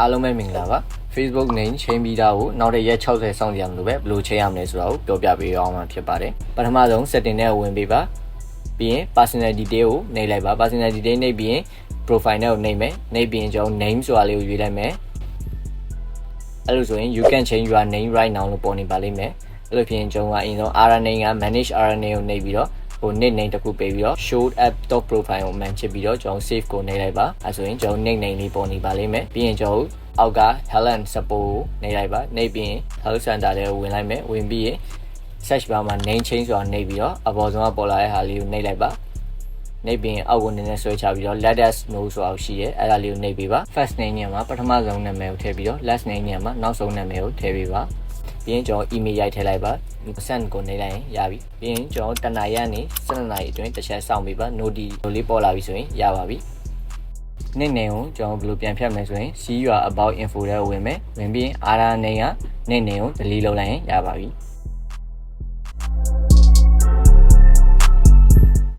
အားလုံးပဲမင်္ဂလာပါ Facebook name ချိန်ပြီးသားကိုနောက်တဲ့ရက်60စောင့်ကြရမလို့ပဲဘယ်လိုချိန်ရမလဲဆိုတာကိုပြောပြပေးအောင်မှာဖြစ်ပါတယ်ပထမဆုံး setting နဲ့ဝင်ပေးပါပြီးရင် personal detail ကိုနှိပ်လိုက်ပါ personal detail နှိပ်ပြီးရင် profile နဲ့ကိုနှိပ်မယ်နှိပ်ပြီးရင်ကျွန်တော် name ဆိုတာလေးကိုရွေးလိုက်မယ်အဲ့လိုဆိုရင် you can change your name right now လို့ပေါ်နေပါလိမ့်မယ်အဲ့လိုဖြစ်ရင်ကျွန်တော်ကအရင်ဆုံး RNA က manage RNA ကိုနှိပ်ပြီးတော့ ဟို nick name တစ်ခုပေးပြီးတော့ show app top profile ကို man ချစ်ပြီးတော့ကျွန်တော် save ကိုနှိပ်လိုက်ပါအဲဆိုရင်ကျွန်တော် nick name လေးပေါ်နေပါလိမ့်မယ်ပြီးရင်ကျွန်တော်အောက်က Helen support ကိုနှိပ်လိုက်ပါနှိပ်ပြီးရင် health center လေးကိုဝင်လိုက်မယ်ဝင်ပြီးရင် search bar မှာ name change ဆိုတာနှိပ်ပြီးတော့အပေါ်ဆုံးကပေါ်လာတဲ့ဟာလေးကိုနှိပ်လိုက်ပါနှိပ်ပြီးရင်အောက်ကိုနည်းနည်းဆွဲချပြီးတော့ let us know ဆိုတာရှိရဲအဲ့ဒါလေးကိုနှိပ်ပေးပါ first name ညမှာပထမဆုံးနာမည်ကိုထည့်ပြီးတော့ last name ညမှာနောက်ဆုံးနာမည်ကိုထည့်ပေးပါ ပြီးရင်ကျွန်တော် email ရိုက်ထည့်လိုက်ပါ send ကိုနှိပ်လိုက်ရင်ရပြီပြီးရင်ကျွန်တော်တနင်္လာရက်နေ7နာရီအတွင်းတစ်ချက်စောင့်ပေးပါ noti လိုလေးပေါ်လာပြီဆိုရင်ရပါပြီနေ့နေကိုကျွန်တော်ဘယ်လိုပြန်ဖြတ်မလဲဆိုရင် see your about info ထဲကိုဝင်မယ်ဝင်ပြီးရင် RNA ကနေ့နေကို delete လုပ်လိုက်ရင်ရပါပြီ